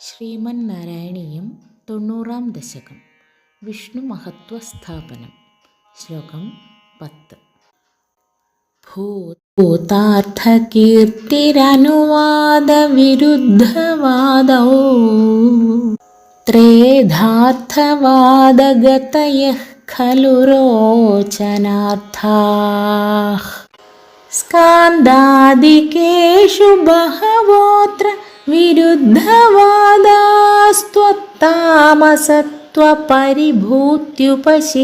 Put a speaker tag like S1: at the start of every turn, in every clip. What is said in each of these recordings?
S1: ശ്രീമൻ നാരായണീയം തൊണ്ണൂറാം ദശകം. വിഷ്ണു മഹത്വസ്ഥാപനം. ശ്ലോകം പത്ത്. ഭൂതാർത്ഥകീർത്തിരനുവാദവിരുദ്ധവാദോ. ത്രേധാർത്ഥവാദഗതയ ഖലു രോചനാർത്ഥാ സ്കാന്താദികേഷു ബഹവോത്ര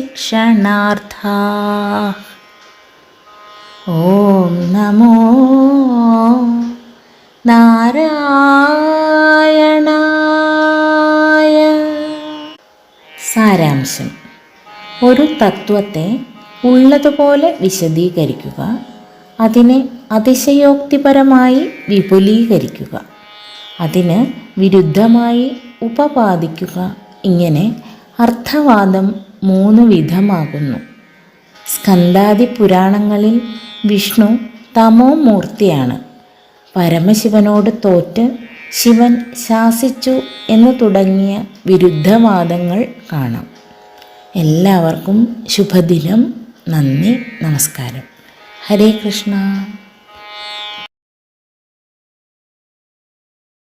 S1: विरुद्धवादास्त्वत्तामसत्वपरिभूत्युपशिक्षणार्था ॐ नमो നാരായണായ സാരാംശം ഒരു തത്വത്തെ ഉള്ളതുപോലെ വിശദീകരിക്കുക അതിനെ അതിശയോക്തിപരമായി വിപുലീകരിക്കുക അതിന് വിരുദ്ധമായി ഉപപാദിക്കുക. ഇങ്ങനെ അർത്ഥവാദം മൂന്ന് വിധമാകുന്നു. സ്കന്ധാദി പുരാണങ്ങളിൽ വിഷ്ണു തമോ മൂർത്തിയാണ്. പരമശിവനോട് തോറ്റ് ശിവൻ ശാസിച്ചു എന്ന് തുടങ്ങിയ വിരുദ്ധവാദങ്ങൾ കാണാം. എല്ലാവർക്കും ശുഭദിനം. നന്ദി. നമസ്കാരം. ഹരേ കൃഷ്ണ.